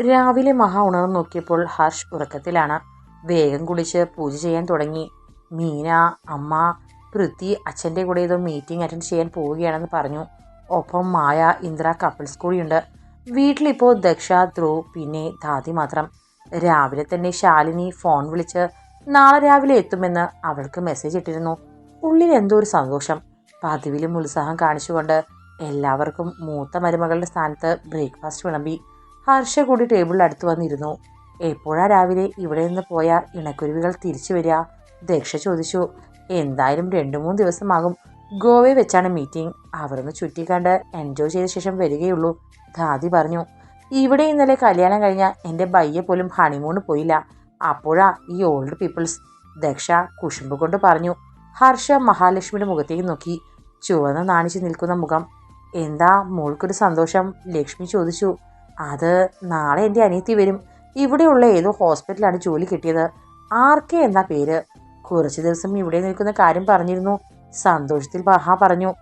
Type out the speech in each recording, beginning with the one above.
രാവിലെ മഹാ ഉണർന്നു നോക്കിയപ്പോൾ ഹർഷ് ഉറക്കത്തിലാണ്. വേഗം കുളിച്ച് പൂജ ചെയ്യാൻ തുടങ്ങി. മീന അമ്മ പൃഥ്വി അച്ഛന്റെ കൂടെ ഏതോ മീറ്റിംഗ് അറ്റൻഡ് ചെയ്യാൻ പോവുകയാണെന്ന് പറഞ്ഞു. ഒപ്പം മായ ഇന്ദ്ര കപ്പിൾസ് കൂടിയുണ്ട് വീട്ടിലിപ്പോൾ ദക്ഷ ധ്രുവ് പിന്നെ ദാദി മാത്രം. രാവിലെ തന്നെ ശാലിനി ഫോൺ വിളിച്ച് നാളെ രാവിലെ എത്തുമെന്ന് അവൾക്ക് മെസ്സേജ് ഇട്ടിരുന്നു. ഉള്ളിൽ എന്തോ ഒരു സന്തോഷം. പതിവിലും ഉത്സാഹം കാണിച്ചുകൊണ്ട് എല്ലാവർക്കും മൂത്ത മരുമകളുടെ സ്ഥാനത്ത് ബ്രേക്ക്ഫാസ്റ്റ് വിളമ്പി. ഹർഷ കൂടി ടേബിളിൽ അടുത്ത് വന്നിരുന്നു. എപ്പോഴാ രാവിലെ? ഇവിടെ നിന്ന് പോയ ഇണക്കുരുവികൾ തിരിച്ചു വരിക. ദക്ഷ ചോദിച്ചു. എന്തായാലും രണ്ടു മൂന്ന് ദിവസമാകും. ഗോവയിൽ വെച്ചാണ് മീറ്റിംഗ് അവരൊന്ന് ചുറ്റിക്കണ്ട് എൻജോയ് ചെയ്ത ശേഷം വരികയുള്ളൂ. ധാതി പറഞ്ഞു. ഇവിടെ ഇന്നലെ കല്യാണം കഴിഞ്ഞ എന്റെ ബയ്യെ പോലും ഹണിമൂണ് പോയില്ല. അപ്പോഴാ ഈ ഓൾഡ് പീപ്പിൾസ് ദക്ഷ കുശുമ്പ് കൊണ്ട് പറഞ്ഞു. ഹർഷ മഹാലക്ഷ്മിയുടെ മുഖത്തേക്ക് നോക്കി. ചുവന്ന് നാണിച്ചു നിൽക്കുന്ന മുഖം. എന്താ മോൾക്കൊരു സന്തോഷം? ലക്ഷ്മി ചോദിച്ചു. അത് നാളെ എന്റെ അനിയത്തി വരും. ഇവിടെയുള്ള ഏതോ ഹോസ്പിറ്റലാണ് ജോലി കിട്ടിയത്. ആർക്കെ എന്ന പേര്? കുറച്ച് ദിവസം ഇവിടെ നിൽക്കുന്ന കാര്യം പറഞ്ഞിരുന്നു. സന്തോഷത്തിൽ മഹ പറഞ്ഞു.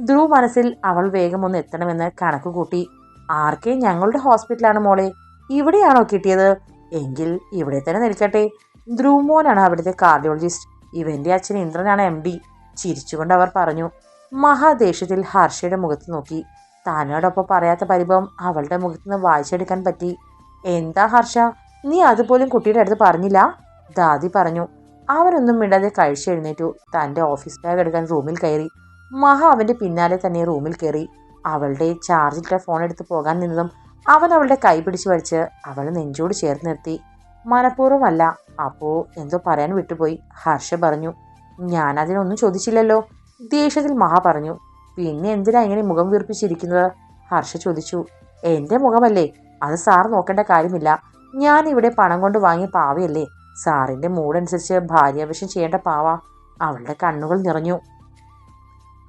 ധ്രുവ് മനസ്സിൽ അവൾ വേഗം ഒന്ന് എത്തണമെന്ന് കണക്ക് കൂട്ടി. ആർക്കെ ഞങ്ങളുടെ ഹോസ്പിറ്റലാണ് മോളെ? ഇവിടെയാണോ കിട്ടിയത്? എങ്കിൽ ഇവിടെ തന്നെ നിൽക്കട്ടെ. ധ്രുവ് മോനാണ് അവിടുത്തെ കാർഡിയോളജിസ്റ്റ്. ഇവന്റെ അച്ഛൻ ഇന്ദ്രനാണ് എം ഡി. ചിരിച്ചുകൊണ്ട് അവർ പറഞ്ഞു. മഹാദേഷ്യത്തിൽ ഹർഷയുടെ മുഖത്ത് നോക്കി. താനോടൊപ്പം പറയാത്ത പരിഭവം അവളുടെ മുഖത്ത് നിന്ന് വായിച്ചെടുക്കാൻ പറ്റി. എന്താ ഹർഷ? നീ അതുപോലും കുട്ടിയുടെ അടുത്ത് പറഞ്ഞില്ല? ദാദി പറഞ്ഞു. അവനൊന്നും മിണ്ടാതെ കഴിച്ചെഴുന്നേറ്റു തന്റെ ഓഫീസ് ബാഗ് എടുക്കാൻ റൂമിൽ കയറി. മഹ അവന്റെ പിന്നാലെ തന്നെ റൂമിൽ കയറി. അവളുടെ ചാർജിട്ട ഫോൺ എടുത്ത് പോകാൻ നിന്നതും അവൻ അവളുടെ കൈ പിടിച്ചു വലിച്ച് അവളെ നെഞ്ചോട് ചേർത്ത് നിർത്തി. മനഃപൂർവമല്ല. അപ്പോൾ എന്തോ പറയാൻ വിട്ടുപോയി ഹർഷ പറഞ്ഞു. ഞാൻ അതിനൊന്നും ചോദിച്ചില്ലല്ലോ ദേഷ്യത്തിൽ മഹ പറഞ്ഞു. പിന്നെ എന്തിനാ ഇങ്ങനെ മുഖം വീർപ്പിച്ചിരിക്കുന്നത്? ഹർഷ ചോദിച്ചു. എന്റെ മുഖമല്ലേ? അത് സാർ നോക്കേണ്ട കാര്യമില്ല. ഞാൻ ഇവിടെ പണം കൊണ്ട് വാങ്ങിയ പാവയല്ലേ? സാറിന്റെ മൂടനുസരിച്ച് ഭാര്യാവശ്യം ചെയ്യേണ്ട പാവ. അവളുടെ കണ്ണുകൾ നിറഞ്ഞു.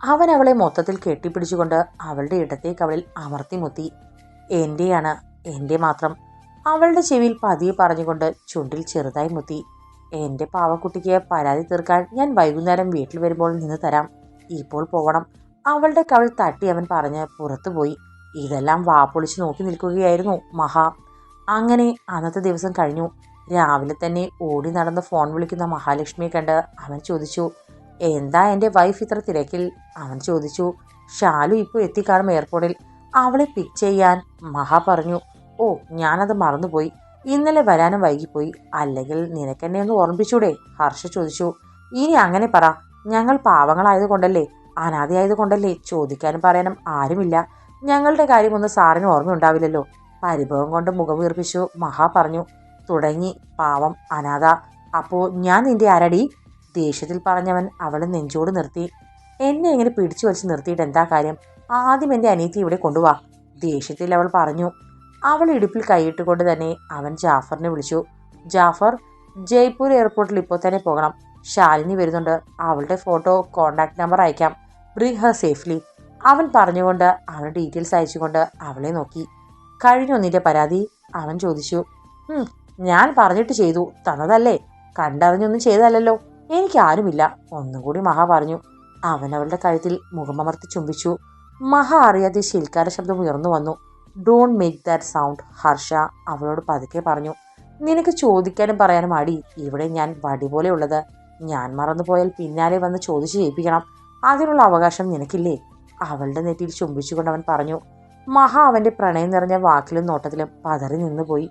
അവൻ അവളെ മൊത്തത്തിൽ കെട്ടിപ്പിടിച്ചുകൊണ്ട് അവളുടെ അവളിൽ അമർത്തി മുത്തി. എന്റെയാണ് എന്റെ മാത്രം. അവളുടെ ചെവിയിൽ പതിയെ പറഞ്ഞുകൊണ്ട് ചുണ്ടിൽ ചെറുതായി മുത്തി. എന്റെ പാവക്കുട്ടിക്ക് പരാതി തീർക്കാൻ ഞാൻ വൈകുന്നേരം വീട്ടിൽ വരുമ്പോൾ നിന്ന് തരാം. ഇപ്പോൾ പോകണം അവളുടെ കവൾ തട്ടി അവൻ പറഞ്ഞ് പുറത്തുപോയി ഇതെല്ലാം വാപ്പൊളിച്ച് നോക്കി നിൽക്കുകയായിരുന്നു മഹാ. അങ്ങനെ അന്നത്തെ ദിവസം കഴിഞ്ഞു. രാവിലെ തന്നെ ഓടി നടന്ന് ഫോൺ വിളിക്കുന്ന മഹാലക്ഷ്മിയെ കണ്ട് അവൻ ചോദിച്ചു എന്താ എന്റെ വൈഫ് ഇത്ര തിരക്കിൽ? അവൻ ചോദിച്ചു ഷാലു ഇപ്പോൾ എത്തിക്കാണും എയർപോർട്ടിൽ അവളെ പിക്ക് ചെയ്യാൻ. മഹാ പറഞ്ഞു ഓ ഞാനത് മറന്നുപോയി. ഇന്നലെ വരാനും വൈകിപ്പോയി. അല്ലെങ്കിൽ നിനക്കെന്നെ ഒന്ന് ഓർമ്മിപ്പിച്ചൂടെ? ഹർഷ ചോദിച്ചു ഇനി അങ്ങനെ പറ. ഞങ്ങൾ പാവങ്ങളായതുകൊണ്ടല്ലേ അനാഥയായതുകൊണ്ടല്ലേ ചോദിക്കാനും പറയാനും ആരുമില്ല. ഞങ്ങളുടെ കാര്യമൊന്നും സാറിന് ഓർമ്മയുണ്ടാവില്ലല്ലോ. പരിഭവം കൊണ്ട് മുഖം വീർപ്പിച്ചു മഹാ പറഞ്ഞു തുടങ്ങി പാവം അനാഥ. അപ്പോൾ ഞാൻ നിന്റെ ആരടി? ദേഷ്യത്തിൽ പറഞ്ഞവൻ അവളെ നെഞ്ചോട് നിർത്തി. എന്നെ ഇങ്ങനെ പിടിച്ചു വലിച്ച് നിർത്തിയിട്ട് എന്താ കാര്യം? ആദ്യം എന്റെ അനിയത്തി ഇവിടെ കൊണ്ടുവാ. ദേഷ്യത്തിൽ അവൾ പറഞ്ഞു. അവൾ ഇടുപ്പിൽ കൈയിട്ടുകൊണ്ട് തന്നെ അവൻ ജാഫറിനെ വിളിച്ചു. ജാഫർ ജയ്പൂർ എയർപോർട്ടിൽ ഇപ്പോൾ തന്നെ പോകണം. ശാലിനി വരുന്നുണ്ട്. അവളുടെ ഫോട്ടോ കോണ്ടാക്ട് നമ്പർ അയക്കാം. Bring her safely. അവൻ പറഞ്ഞുകൊണ്ട് അവളുടെ ഡീറ്റെയിൽസ് അയച്ചുകൊണ്ട് അവളെ നോക്കി. കഴിഞ്ഞു നിന്റെ പരാതി അവൻ ചോദിച്ചു. ഞാൻ പറഞ്ഞിട്ട് ചെയ്തു. തന്നതല്ലേ. കണ്ടറിഞ്ഞൊന്നും ചെയ്തതല്ലോ എനിക്ക് ആരുമില്ല. ഒന്നും കൂടി മഹ പറഞ്ഞു. അവൻ അവളുടെ കഴുത്തിൽ മുഖമമർത്തി ചുംബിച്ചു. മഹ അറിയാതെ ശിൽക്കാര ശബ്ദം ഉയർന്നു വന്നു. Don't make that sound Harsha അവളോട് പതുക്കെ പറഞ്ഞു. നിനക്ക് ചോദിക്കാനും പറയാനും അടി ഇവിടെ ഞാൻ വടി പോലെ ഉള്ളത്. ഞാൻ മറന്നുപോയാൽ പിന്നാലെ വന്ന് ചോദിച്ചു ചെയ്യിപ്പിക്കണം അതിനുള്ള അവകാശം നിനക്കില്ലേ? അവളുടെ നെറ്റിയിൽ ചുംബിച്ചുകൊണ്ട് അവൻ പറഞ്ഞു മഹ അവന്റെ പ്രണയം നിറഞ്ഞ വാക്കിലും നോട്ടത്തിലും പതറി നിന്നുപോയി.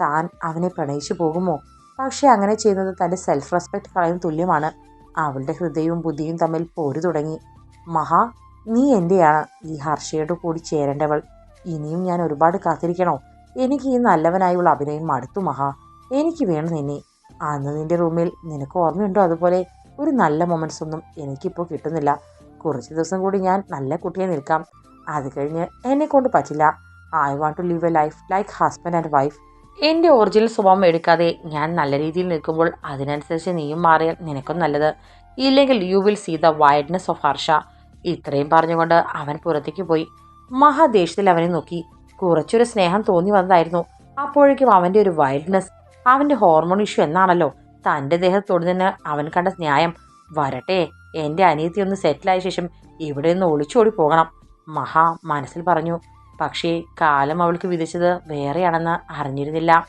താൻ അവനെ പ്രണയിച്ചു പോകുമോ? പക്ഷെ അങ്ങനെ ചെയ്യുന്നത് തന്റെ സെൽഫ് റെസ്പെക്ട് കളയും തുല്യമാണ്. അവളുടെ ഹൃദയവും ബുദ്ധിയും തമ്മിൽ പോരു തുടങ്ങി. മഹാ നീ എന്റെയാണ് ഈ ഹർഷയോട് കൂടി ചേരേണ്ടവൾ. ഇനിയും ഞാൻ ഒരുപാട് കാത്തിരിക്കണോ? എനിക്ക് ഈ നല്ലവനായുള്ള അഭിനയം മടുത്തു മഹാ. എനിക്ക് വേണം നിന്നെ. അന്ന് നിന്റെ റൂമിൽ നിനക്ക് ഓർമ്മയുണ്ടോ അതുപോലെ? ഒരു നല്ല മൊമെന്റ്സ് ഒന്നും എനിക്കിപ്പോൾ കിട്ടുന്നില്ല. കുറച്ച് ദിവസം കൂടി ഞാൻ നല്ല കുട്ടിയെ നിൽക്കാം. അത് കഴിഞ്ഞ് എന്നെ കൊണ്ട് പറ്റില്ല. I want to live a life like husband and wife എന്റെ ഒറിജിനൽ സ്വഭാവം എടുക്കാതെ ഞാൻ നല്ല രീതിയിൽ നിൽക്കുമ്പോൾ അതിനനുസരിച്ച് നീയും മാറിയാൽ നിനക്കും നല്ലത്. ഇല്ലെങ്കിൽ you will see the wideness of Harsha. ഇത്രയും പറഞ്ഞുകൊണ്ട് അവൻ പുറത്തേക്ക് പോയി. മഹാദേഷ്യത്തിൽ അവനെ നോക്കി. കുറച്ചൊരു സ്നേഹം തോന്നി വന്നതായിരുന്നു. അപ്പോഴേക്കും അവന്റെ ഒരു വൈൽഡ്നെസ് അവന്റെ ഹോർമോൺ ഇഷ്യൂ എന്നാണല്ലോ. തന്റെ ദേഹത്തൊടുന്നതിന് അവൻ കണ്ട ന്യായം. വരട്ടെ എന്റെ അനിയത്തി ഒന്ന് സെറ്റിലായ ശേഷം ഇവിടെ നിന്ന് ഒളിച്ചോടി പോകണം. മഹാ മനസ്സിൽ പറഞ്ഞു. പക്ഷേ കാലം അവൾക്ക് വിധിച്ചത് വേറെയാണെന്ന് അറിഞ്ഞിരുന്നില്ല.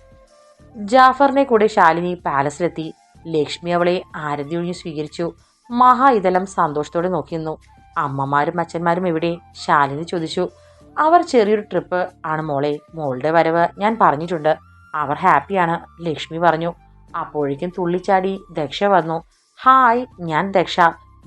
ജാഫറിനെ കൂടെ ശാലിനി പാലസിലെത്തി. ലക്ഷ്മി അവളെ ആരതി സ്വീകരിച്ചു. മഹാ ഇതെല്ലാം സന്തോഷത്തോടെ നോക്കിയിരുന്നു അമ്മമാരും അച്ഛന്മാരും എവിടെ ശാലിനി ചോദിച്ചു. അവർ ചെറിയൊരു ട്രിപ്പ് ആണ് മോളെ. മോളുടെ വരവ് ഞാൻ പറഞ്ഞിട്ടുണ്ട്. അവർ ഹാപ്പിയാണ് ലക്ഷ്മി പറഞ്ഞു. അപ്പോഴേക്കും തുള്ളിച്ചാടി ദക്ഷ വന്നു. ഹായ് ഞാൻ ദക്ഷ.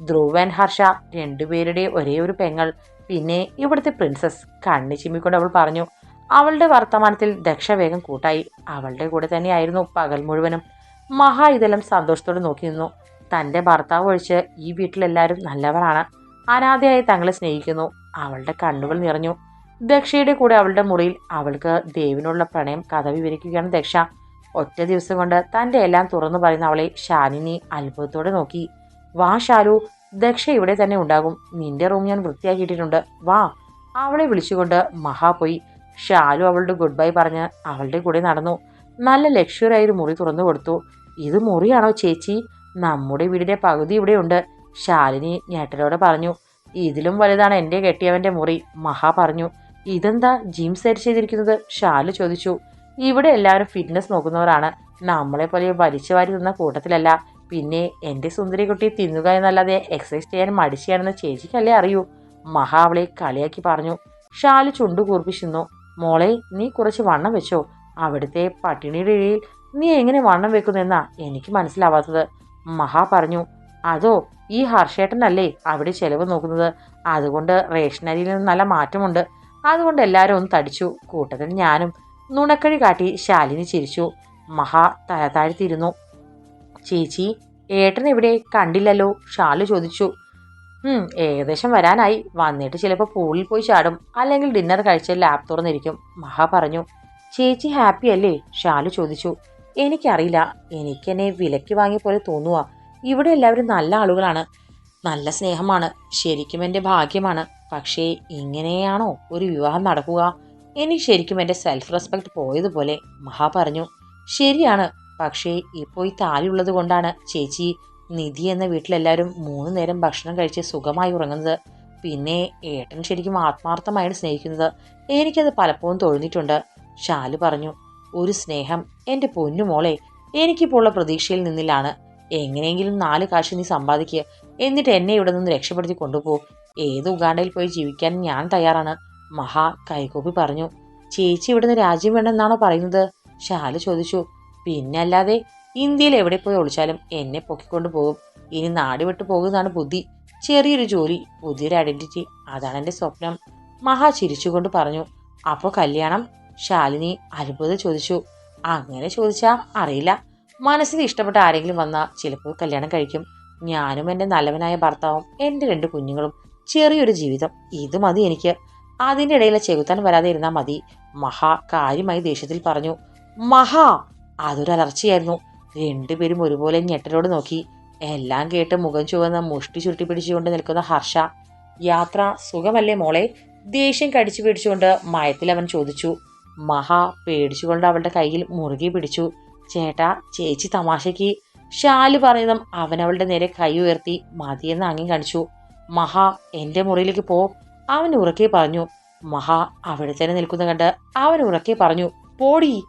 ധ്രുവൻ ഹർഷ രണ്ടുപേരുടെ ഒരേ ഒരു പെങ്ങൾ. പിന്നെ ഇവിടുത്തെ പ്രിൻസസ് കണ്ണി ചിമ്മിക്കൊണ്ട് അവൾ പറഞ്ഞു. അവളുടെ വർത്തമാനത്തിൽ ദക്ഷ വേഗം കൂട്ടായി. അവളുടെ കൂടെ തന്നെയായിരുന്നു പകൽ മുഴുവനും. മഹാ ഇതെല്ലാം സന്തോഷത്തോടെ നോക്കി നിന്നു. തന്റെ ഭർത്താവ് ഒഴിച്ച് ഈ വീട്ടിലെല്ലാവരും നല്ലവരാണ്. അനാഥയായി തങ്ങളെ സ്നേഹിക്കുന്നു. അവളുടെ കണ്ണുകൾ നിറഞ്ഞു. ദക്ഷയുടെ കൂടെ അവളുടെ മുറിയിൽ അവൾക്ക് ദേവിനുള്ള പ്രണയം കഥ വിവരിക്കുകയാണ് ദക്ഷ. ഒറ്റ ദിവസം കൊണ്ട് തന്റെ എല്ലാം തുറന്നു പറയുന്ന അവളെ ശാലിനി അത്ഭുതത്തോടെ നോക്കി. വാ ഷാലു ദക്ഷ ഇവിടെ തന്നെ ഉണ്ടാകും. നിന്റെ റൂം ഞാൻ വൃത്തിയാക്കിയിട്ടുണ്ട് വാ. അവളെ വിളിച്ചുകൊണ്ട് മഹാ പോയി. ഷാലു അവളുടെ ഗുഡ് ബൈ പറഞ്ഞ് അവളുടെ കൂടെ നടന്നു. നല്ല ലക്ഷ്വറായി ഒരു മുറി തുറന്നു കൊടുത്തു. ഇത് മുറിയാണോ ചേച്ചി? നമ്മുടെ വീടിന്റെ പകുതി ഇവിടെയുണ്ട് ശാലിനി ഞേട്ടനോട് പറഞ്ഞു. ഇതിലും വലുതാണ് എന്റെ കെട്ടിയവന്റെ മുറി. മഹാ പറഞ്ഞു. ഇതെന്താ ജിം സെറ്റ് ചെയ്തിരിക്കുന്നത്? ഷാലു ചോദിച്ചു. ഇവിടെ എല്ലാവരും ഫിറ്റ്നസ് നോക്കുന്നവരാണ്. നമ്മളെ പോലെ വലിച്ചു വാരി തിന്ന കൂട്ടത്തിലല്ല. പിന്നെ എന്റെ സുന്ദരി കുട്ടി തിന്നുക എന്നല്ലാതെ എക്സസൈസ് ചെയ്യാൻ മടിച്ചാണെന്ന് ചേച്ചിക്കല്ലേ അറിയൂ. മഹാ അവളെ കളിയാക്കി പറഞ്ഞു. ഷാൽ ചുണ്ടു കൂർപ്പിച്ചിരുന്നു. മോളെ നീ കുറച്ച് വണ്ണം വെച്ചോ. അവിടുത്തെ പട്ടിണിയുടെ ഇഴയിൽ നീ എങ്ങനെ വണ്ണം വെക്കുന്നെന്നാ എനിക്ക് മനസ്സിലാവാത്തത്. മഹാ പറഞ്ഞു അതോ ഈ ഹർഷേട്ടനല്ലേ അവിടെ ചെലവ് നോക്കുന്നത്? അതുകൊണ്ട് റേഷനരിയിൽ നിന്ന് നല്ല മാറ്റമുണ്ട്. അതുകൊണ്ട് എല്ലാവരും ഒന്ന് തടിച്ചു. കൂട്ടത്തിൽ ഞാനും നുണക്കഴി കാട്ടി ശാലിനി ചിരിച്ചു. മഹാ തല താഴ്ത്തിയിരുന്നു ചേച്ചി ഏട്ടൻ ഇവിടെ കണ്ടില്ലല്ലോ? ഷാലു ചോദിച്ചു. ഏകദേശം വരാനായി. വന്നിട്ട് ചിലപ്പോൾ പൂളിൽ പോയി ചാടും. അല്ലെങ്കിൽ ഡിന്നർ കഴിച്ച് ലാബ് തുറന്നിരിക്കും. മഹ പറഞ്ഞു. ചേച്ചി ഹാപ്പി അല്ലേ? ഷാലു ചോദിച്ചു. എനിക്കറിയില്ല. എനിക്കെന്നെ വിലയ്ക്ക് വാങ്ങിയ പോലെ തോന്നുക ഇവിടെ എല്ലാവരും നല്ല ആളുകളാണ്. നല്ല സ്നേഹമാണ്. ശരിക്കും എന്റെ ഭാഗ്യമാണ്. പക്ഷേ ഇങ്ങനെയാണോ ഒരു വിവാഹം നടക്കുക? എനിക്ക് ശരിക്കും എന്റെ സെൽഫ് റെസ്പെക്ട് പോയതുപോലെ മഹാ പറഞ്ഞു ശരിയാണ്. പക്ഷേ ഇപ്പോൾ ഈ താലിയുള്ളത് കൊണ്ടാണ് ചേച്ചി നിധി എന്ന വീട്ടിലെല്ലാവരും മൂന്ന് നേരം ഭക്ഷണം കഴിച്ച് സുഖമായി ഉറങ്ങുന്നത്. പിന്നെ ഏട്ടൻ ശരിക്കും ആത്മാർത്ഥമായാണ് സ്നേഹിക്കുന്നത്. എനിക്കത് പലപ്പോഴും തോന്നിയിട്ടുണ്ട്. ഷാലു പറഞ്ഞു ഒരു സ്നേഹം എന്റെ പൊന്നുമോളെ എനിക്കിപ്പോൾ ഉള്ള പ്രതീക്ഷയിൽ നിന്നിലാണ്. എങ്ങനെയെങ്കിലും നാല് കാശ് നീ സമ്പാദിക്കുക എന്നിട്ട് എന്നെ ഇവിടെ നിന്ന് രക്ഷപ്പെടുത്തി കൊണ്ടുപോകും ഏത് ഉഗാണ്ടയിൽ പോയി ജീവിക്കാൻ ഞാൻ തയ്യാറാണ്. മഹാ കൈകൂപ്പി പറഞ്ഞു ചേച്ചി ഇവിടുന്ന് രാജ്യം വേണമെന്നാണോ പറയുന്നത്? ഷാൽ ചോദിച്ചു പിന്നെ അല്ലാതെ ഇന്ത്യയിൽ എവിടെ പോയി ഒളിച്ചാലും എന്നെ പൊക്കിക്കൊണ്ട് പോകും. ഇനി നാട് വിട്ടു പോകുന്നതാണ് ബുദ്ധി. ചെറിയൊരു ജോലി പുതിയൊരു ഐഡന്റിറ്റി അതാണ് എന്റെ സ്വപ്നം. മഹാ ചിരിച്ചുകൊണ്ട് പറഞ്ഞു അപ്പോൾ കല്യാണം? ശാലിനി അത്ഭുതം ചോദിച്ചു അങ്ങനെ ചോദിച്ചാ അറിയില്ല. മനസ്സിന് ഇഷ്ടപ്പെട്ട ആരെങ്കിലും വന്നാൽ ചിലപ്പോൾ കല്യാണം കഴിക്കും. ഞാനും എന്റെ നല്ലവനായ ഭർത്താവും എന്റെ രണ്ട് കുഞ്ഞുങ്ങളും. ചെറിയൊരു ജീവിതം ഇത് മതി എനിക്ക്. അതിന്റെ ഇടയിലെ ചെകുത്താൻ വരാതെ ഇരുന്നാൽ മതി. മഹാ കാര്യമായി ദേഷ്യത്തിൽ പറഞ്ഞു. മഹാ അതൊരു അലർച്ചയായിരുന്നു. രണ്ടുപേരും ഒരുപോലെ ഞെട്ടലോട് നോക്കി. എല്ലാം കേട്ട് മുഖം ചുവന്ന മുഷ്ടി ചുരുട്ടി പിടിച്ചുകൊണ്ട് നിൽക്കുന്ന ഹർഷ യാത്ര സുഖമല്ലേ മോളെ? ദേഷ്യം കടിച്ചു പിടിച്ചുകൊണ്ട് മയത്തിൽ അവൻ ചോദിച്ചു. മഹാ പേടിച്ചുകൊണ്ട് അവളുടെ കയ്യിൽ മുറുകി പിടിച്ചു. ചേട്ടാ ചേച്ചി തമാശയ്ക്ക്. ഷാലു അവൻ അവളുടെ നേരെ കൈ ഉയർത്തി മതിയെന്ന് അങ്ങി കാണിച്ചു. മഹാ എന്റെ മുറിയിലേക്ക് പോ. അവൻ ഉറക്കെ പറഞ്ഞു മഹാ അവിടെ തന്നെ നിൽക്കുന്ന കണ്ട് അവൻ ഉറക്കെ പറഞ്ഞു പോടി.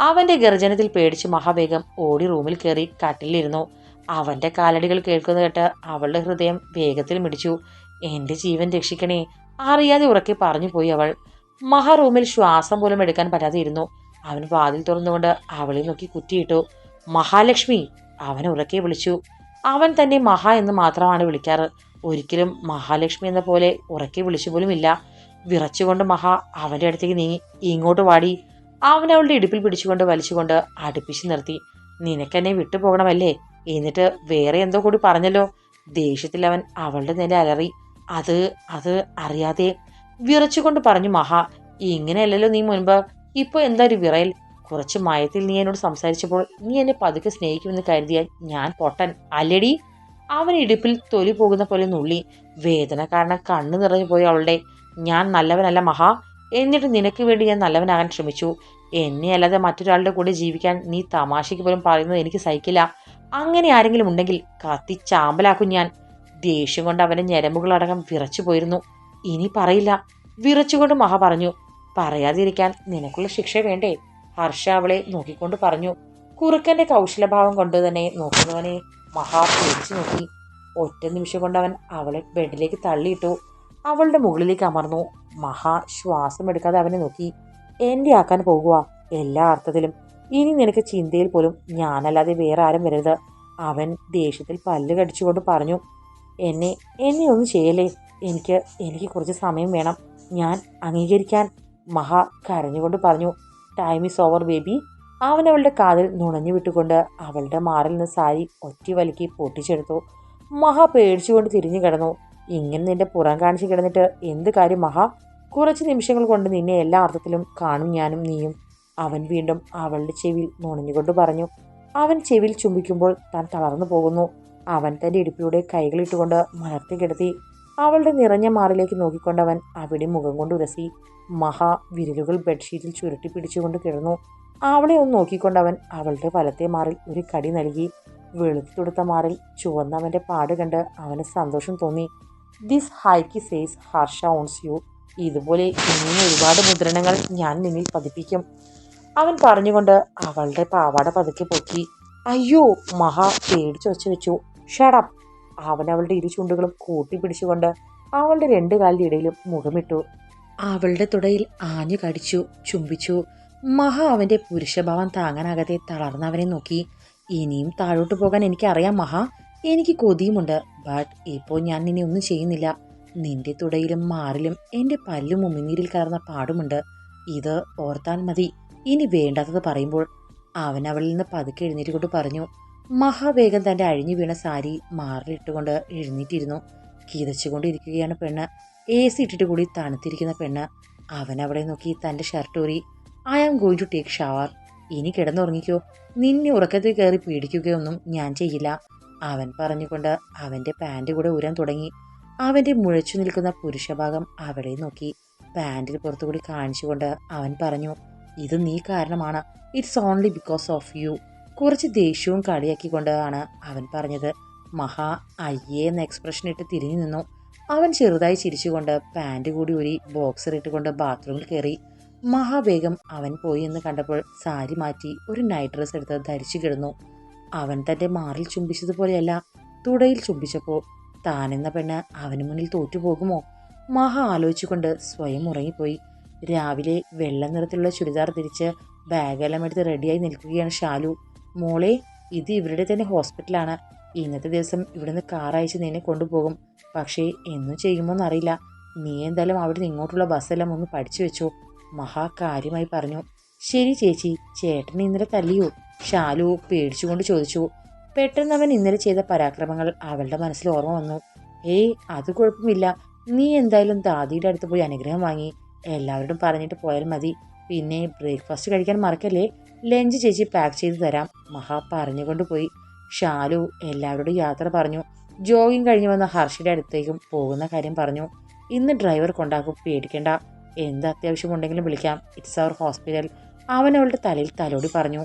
അവന്റെ ഗർജനത്തിൽ പേടിച്ച് മഹാവേഗം ഓടി റൂമിൽ കയറി കട്ടിലിരുന്നു. അവന്റെ കാലടികൾ കേൾക്കുന്ന കേട്ട് അവളുടെ ഹൃദയം വേഗത്തിൽ മിടിച്ചു. എന്റെ ജീവൻ രക്ഷിക്കണേ അറിയാതെ ഉറക്കെ പറഞ്ഞു പോയി അവൾ. മഹാ റൂമിൽ ശ്വാസം പോലും എടുക്കാൻ പറ്റാതെ ഇരുന്നു. അവൻ വാതിൽ തുറന്നുകൊണ്ട് അവളെ നോക്കി കുറ്റിയിട്ടു. മഹാലക്ഷ്മി അവൻ ഉറക്കെ വിളിച്ചു. അവൻ തന്നെ മഹാ എന്ന് മാത്രമാണ് വിളിക്കാറ്. ഒരിക്കലും മഹാലക്ഷ്മി എന്ന പോലെ ഉറക്കി വിളിച്ചു പോലുമില്ല വിറച്ചുകൊണ്ട് മഹാ അവന്റെ അടുത്തേക്ക് നീങ്ങി ഇങ്ങോട്ട് വാടി. അവൻ അവളുടെ ഇടുപ്പിൽ പിടിച്ചുകൊണ്ട് വലിച്ചുകൊണ്ട് അടുപ്പിച്ച് നിർത്തി. നിനക്കെന്നെ വിട്ടുപോകണമല്ലേ എന്നിട്ട് വേറെ എന്തോ കൂടി പറഞ്ഞല്ലോ. ദേഷ്യത്തിൽ അവൻ അവളുടെ നില അലറി. അത് അത് അറിയാതെ വിറച്ചുകൊണ്ട് പറഞ്ഞു മഹാ ഇങ്ങനെയല്ലല്ലോ നീ മുൻപ്. ഇപ്പോൾ എന്താ ഒരു വിറയൽ? കുറച്ച് മയത്തിൽ നീ എന്നോട് സംസാരിച്ചപ്പോൾ നീ എന്നെ പതുക്കെ സ്നേഹിക്കുമെന്ന് കരുതിയാൽ ഞാൻ പൊട്ടൻ. അല്ലടി? അവൻ ഇടുപ്പിൽ തൊലി പോകുന്ന പോലെ നുള്ളി. വേദന കാരണം കണ്ണു നിറഞ്ഞു പോയി അവളുടെ ഞാൻ നല്ലവനല്ല മഹാ. എന്നിട്ട് നിനക്ക് വേണ്ടി ഞാൻ നല്ലവനാകാൻ ശ്രമിച്ചു. എന്നെ അല്ലാതെ മറ്റൊരാളുടെ കൂടെ ജീവിക്കാൻ നീ തമാശയ്ക്ക് പോലും പറയുന്നത് എനിക്ക് സഹിക്കില്ല. അങ്ങനെ ആരെങ്കിലും ഉണ്ടെങ്കിൽ കത്തി ചാമ്പലാക്കും ഞാൻ. ദേഷ്യം കൊണ്ട് അവന്റെ ഞരമ്പുകളടക്കം വിറച്ചു പോയിരുന്നു. ഇനി പറയില്ല. വിറച്ചുകൊണ്ട് മഹ പറഞ്ഞു പറയാതിരിക്കാൻ നിനക്കുള്ള ശിക്ഷ വേണ്ടേ? ഹർഷ അവളെ നോക്കിക്കൊണ്ട് പറഞ്ഞു കുറുക്കന്റെ കൗശലഭാവം കൊണ്ട് തന്നെ നോക്കുന്നവനെ മഹാ പേടിച്ചു നോക്കി ഒറ്റ നിമിഷം കൊണ്ട് അവൻ അവളെ ബെഡിലേക്ക് തള്ളിയിട്ടു. അവളുടെ മുകളിലേക്ക് അമർന്നു. മഹാ ശ്വാസം എടുക്കാതെ അവനെ നോക്കി. എന്റെ ആക്കാൻ പോകുക എല്ലാ അർത്ഥത്തിലും. ഇനി നിനക്ക് ചിന്തയിൽ പോലും ഞാനല്ലാതെ വേറെ ആരും വരരുത്. അവൻ ദേഷ്യത്തിൽ പല്ല് കടിച്ചുകൊണ്ട് പറഞ്ഞു. എന്നെ എന്നെ ഒന്നും ചെയ്യലേ എനിക്ക് എനിക്ക് കുറച്ച് സമയം വേണം. ഞാൻ അംഗീകരിക്കാൻ. മഹാ കരഞ്ഞുകൊണ്ട് പറഞ്ഞു. ടൈം ഈസ് ഓവർ ബേബി അവൻ അവളുടെ കാതിൽ നുണഞ്ഞു വിട്ടുകൊണ്ട് അവളുടെ മാറിൽ നിന്ന് സാരി ഒറ്റ വലിക്കി പൊട്ടിച്ചെടുത്തു. മഹാ പേടിച്ചുകൊണ്ട് തിരിഞ്ഞു കിടന്നു. ഇങ്ങനെ നിന്റെ പുറം കാണിച്ച് കിടന്നിട്ട് എന്ത് കാര്യം മഹാ? കുറച്ച് നിമിഷങ്ങൾ കൊണ്ട് നിന്നെ എല്ലാ അർത്ഥത്തിലും കാണും ഞാനും നീയും. അവൻ വീണ്ടും അവളുടെ ചെവിയിൽ നുണഞ്ഞുകൊണ്ട് പറഞ്ഞു. അവൻ ചെവിയിൽ ചുംബിക്കുമ്പോൾ താൻ തളർന്നു പോകുന്നു. അവൻ തന്റെ ഇടുപ്പിലൂടെ കൈകളിട്ടുകൊണ്ട് മലർത്തി കിടത്തി. അവളുടെ നിറഞ്ഞ മാറിലേക്ക് നോക്കിക്കൊണ്ടവൻ അവിടെ മുഖം കൊണ്ട് ഉരസി. മഹാ വിരലുകൾ ബെഡ്ഷീറ്റിൽ ചുരുട്ടി പിടിച്ചുകൊണ്ട് കിടന്നു. അവളെ ഒന്ന് നോക്കിക്കൊണ്ടവൻ അവളുടെ വലത്തെ മാറിൽ ഒരു കടി നൽകി. വെളുത്തുടുത്ത മാറിൽ ചുവന്നവന്റെ പാട് കണ്ട് അവന് സന്തോഷം തോന്നി. This hike says Harsha owns you ഇതുപോലെ ഇനിയും ഒരുപാട് മുദ്രണങ്ങൾ ഞാൻ നിന്നിൽ പതിപ്പിക്കും. അവൻ പറഞ്ഞുകൊണ്ട് അവളുടെ പാവാട പതുക്കെ പൊക്കി. അയ്യോ മഹാ പേടിച്ചു വച്ചു. വെച്ചു ഷടപ്പ് അവൻ അവളുടെ ഇരു ചുണ്ടുകളും കൂട്ടിപ്പിടിച്ചുകൊണ്ട് അവളുടെ രണ്ട് കാലിന്റെ ഇടയിലും മുഖമിട്ടു. അവളുടെ തുടയിൽ ആഞ്ഞു കടിച്ചു ചുംബിച്ചു. മഹ അവന്റെ പുരുഷഭാവം താങ്ങാനാകാതെ തളർന്നവനെ നോക്കി. ഇനിയും താഴോട്ട് പോകാൻ എനിക്കറിയാം മഹ. എനിക്ക് കൊതിയുമുണ്ട് ബട്ട് ഇപ്പോൾ ഞാൻ നിന്നെ ഒന്നും ചെയ്യുന്നില്ല. നിന്റെ തുടയിലും മാറിലും എന്റെ പല്ലും ഉമിനീരിൽ കലർന്ന പാടുമുണ്ട്. ഇത് ഓർത്താൽ മതി. ഇനി വേണ്ടാത്തത് പറയുമ്പോൾ അവൻ അവളിൽ നിന്ന് പതുക്കെ എഴുന്നേറ്റുകൊണ്ട് പറഞ്ഞു മഹാവേഗം തന്റെ അഴിഞ്ഞു വീണ സാരി മാറിലിട്ടുകൊണ്ട് എഴുന്നേറ്റിരുന്നു. കീതച്ചുകൊണ്ടിരിക്കുകയാണ് പെണ്ണ്. എ സി ഇട്ടിട്ട് കൂടി തണുത്തിരിക്കുന്ന പെണ്ണ്. അവൻ അവളെ നോക്കി തന്റെ ഷർട്ട് ഊരി I am going to take shower ഇനി കിടന്നുറങ്ങിക്കോ. നിന്നെ ഉറക്കത്തിൽ കയറി പീഡിക്കുകയൊന്നും ഞാൻ ചെയ്യില്ല. അവൻ പറഞ്ഞുകൊണ്ട് അവന്റെ പാന്റ് കൂടെ ഉരാൻ തുടങ്ങി. അവന്റെ മുഴച്ചു നിൽക്കുന്ന പുരുഷഭാഗം അവളെ നോക്കി. പാന്റിൽ പുറത്തുകൂടി കാണിച്ചുകൊണ്ട് അവൻ പറഞ്ഞു ഇത് നീ കാരണമാണ്. It's only because of you കുറച്ച് ദേഷ്യവും കളിയാക്കിക്കൊണ്ടാണ് അവൻ പറഞ്ഞത്. മഹാ അയ്യേ എന്ന എക്സ്പ്രഷൻ ഇട്ട് തിരിഞ്ഞു നിന്നു. അവൻ ചെറുതായി ചിരിച്ചുകൊണ്ട് പാന്റ് കൂടി ഊരി ബോക്സർ ഇട്ടുകൊണ്ട് ബാത്റൂമിൽ കയറി. മഹാവേഗം അവൻ പോയി എന്ന് കണ്ടപ്പോൾ സാരി മാറ്റി ഒരു നൈറ്റ് ഡ്രസ് എടുത്ത് ധരിച്ചു കിടന്നു. അവൻ തന്റെ മാറിൽ ചുംബിച്ചതുപോലെയല്ല തുടയിൽ ചുംബിച്ചപ്പോൾ താനെന്ന പെണ്ണ് അവന് മുന്നിൽ തോറ്റുപോകുമോ? മഹ ആലോചിച്ചുകൊണ്ട് സ്വയം ഉറങ്ങിപ്പോയി. രാവിലെ വെള്ള നിറത്തിലുള്ള ചുരിദാർ തിരിച്ച് ബാഗെല്ലാം എടുത്ത് റെഡിയായി നിൽക്കുകയാണ് ഷാലു മോളെ ഇത് ഇവരുടെ തന്നെ ഹോസ്പിറ്റലാണ്. ഇന്നത്തെ ദിവസം ഇവിടുന്ന് കാർ അയച്ച് നിന്നെ കൊണ്ടുപോകും. പക്ഷേ എന്നും ചെയ്യുമോന്നറിയില്ല. നീ എന്തായാലും അവിടുന്ന് ഇങ്ങോട്ടുള്ള ബസ്സെല്ലാം ഒന്ന് പഠിച്ചു വെച്ചോ. മഹാ കാര്യമായി പറഞ്ഞു. ശരി ചേച്ചി ചേട്ടൻ ഇന്നലെ തല്ലിയോ? ഷാലു പേടിച്ചുകൊണ്ട് ചോദിച്ചു. പെട്ടെന്ന് അവൻ ഇന്നലെ ചെയ്ത പരാക്രമങ്ങൾ അവളുടെ മനസ്സിൽ ഓർമ്മ വന്നു. ഏയ് അത് കുഴപ്പമില്ല. നീ എന്തായാലും ദാദിയുടെ അടുത്ത് പോയി അനുഗ്രഹം വാങ്ങി. എല്ലാവരോടും പറഞ്ഞിട്ട് പോയാൽ മതി. പിന്നെ ബ്രേക്ക്ഫാസ്റ്റ് കഴിക്കാൻ മറക്കല്ലേ? ലഞ്ച് ചേച്ചി പാക്ക് ചെയ്ത് തരാം. മഹാ പറഞ്ഞുകൊണ്ട് പോയി. ഷാലു എല്ലാവരോടും യാത്ര പറഞ്ഞു. ജോഗിങ് കഴിഞ്ഞ് വന്ന ഹർഷയുടെ അടുത്തേക്കും പോകുന്ന കാര്യം പറഞ്ഞു. ഇന്ന് ഡ്രൈവർ കൊണ്ടാക്കും പേടിക്കണ്ട. എന്ത് അത്യാവശ്യമുണ്ടെങ്കിലും വിളിക്കാം. ഇറ്റ്സ് അവർ ഹോസ്പിറ്റൽ അവൻ അവളുടെ തലയിൽ തലോടി പറഞ്ഞു.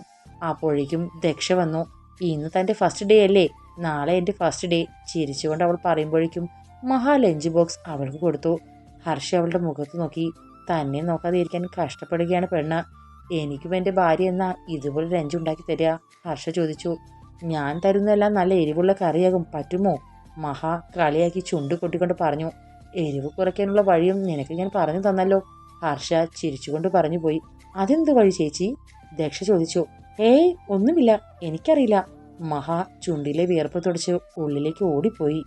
അപ്പോഴേക്കും ദക്ഷ വന്നു. ഇന്ന് തന്റെ ഫസ്റ്റ് ഡേ അല്ലേ? നാളെ എന്റെ ഫസ്റ്റ് ഡേ ചിരിച്ചുകൊണ്ട് അവൾ പറയുമ്പോഴേക്കും മഹാ ലഞ്ച് ബോക്സ് അവൾക്ക് കൊടുത്തു. ഹർഷ അവളുടെ മുഖത്ത് നോക്കി. തന്നെ നോക്കാതെ ഇരിക്കാൻ കഷ്ടപ്പെടുകയാണ് പെണ്ണ്. എനിക്കും എന്റെ ഭാര്യ എന്നാ ഇതുപോലെ ലഞ്ച് ഉണ്ടാക്കി തരിക? ഹർഷ ചോദിച്ചു. ഞാൻ തരുന്നതെല്ലാം നല്ല എരിവുള്ള കറിയാകും. പറ്റുമോ? മഹാ കളിയാക്കി ചുണ്ട് കൊട്ടിക്കൊണ്ട് പറഞ്ഞു. എരിവ് കുറയ്ക്കാനുള്ള വഴിയും നിനക്ക് ഞാൻ പറഞ്ഞു തന്നല്ലോ. ഹർഷ ചിരിച്ചുകൊണ്ട് പറഞ്ഞു പോയി. അതെന്ത് വഴി ചേച്ചി? ദക്ഷ ചോദിച്ചു. ഏയ് ഒന്നുമില്ല. എനിക്കറിയില്ല. മഹാ ചുണ്ടിലെ വിയർപ്പ് തുടച്ച് ഉള്ളിലേക്ക് ഓടിപ്പോയി.